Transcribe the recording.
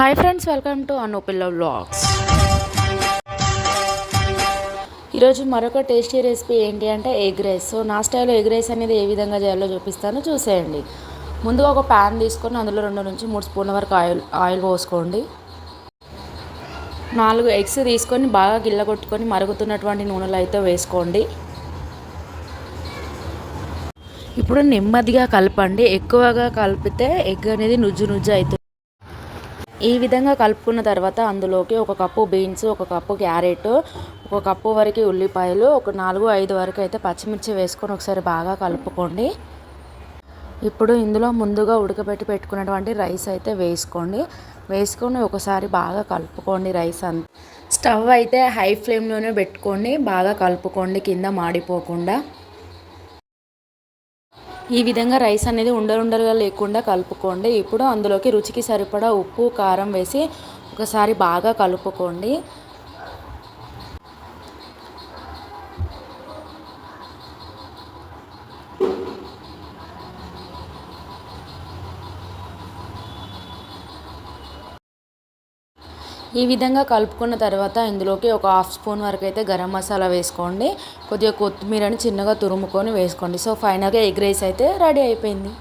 Hi friends welcome to Anupilla vlogs. ఈరోజు మరొక tasty recipe ఏంటి అంటే ఎగ్ రైస్. సో నా స్టైల్లో ఎగ్ రైస్ అనేది ఏ విధంగా చేయాలో చూపిస్తానో చూసేయండి. ముందుగా ఒక ప్యాన్ తీసుకొని అందులో రెండు నుంచి మూడు స్పూన్ల వరకు ఆయిల్ ఆయిల్ పోసుకోండి. నాలుగు ఎగ్స్ తీసుకొని బాగా గిల్ల కొట్టుకొని మరుగుతున్నటువంటి నూనెలు అయితే వేసుకోండి. ఇప్పుడు నెమ్మదిగా కలపండి. ఎక్కువగా కలిపితే ఎగ్ అనేది నుజ్జు నుజ్జు అవుతుంది. ఈ విధంగా కలుపుకున్న తర్వాత అందులోకి ఒక కప్పు బీన్స్ ఒక కప్పు క్యారెట్ ఒక కప్పు వరకు ఉల్లిపాయలు ఒక నాలుగు ఐదు వరకు అయితే పచ్చిమిర్చి వేసుకొని ఒకసారి బాగా కలుపుకోండి. ఇప్పుడు ఇందులో ముందుగా ఉడకబెట్టి పెట్టుకున్నటువంటి రైస్ అయితే వేసుకోండి. వేసుకొని ఒకసారి బాగా కలుపుకోండి రైస్ అంత. స్టవ్ అయితే హై ఫ్లేమ్లోనే పెట్టుకోండి. బాగా కలుపుకోండి. కింద మాడిపోకుండా. ఈ విధంగా రైస్ అనేది ఉండలుండలుగా లేకుండా కలుపుకోండి. ఇప్పుడు అందులోకి రుచికి సరిపడా ఉప్పు కారం వేసి ఒకసారి బాగా కలుపుకోండి. ఈ విధంగా కలుపుకున్న తర్వాత ఇందులోకి ఒక హాఫ్ స్పూన్ వరకు అయితే గరం మసాలా వేసుకోండి. కొద్దిగా కొత్తిమీరని చిన్నగా తురుముకొని వేసుకోండి. సో ఫైనల్గా ఎగ్ రైస్ అయితే రెడీ అయిపోయింది.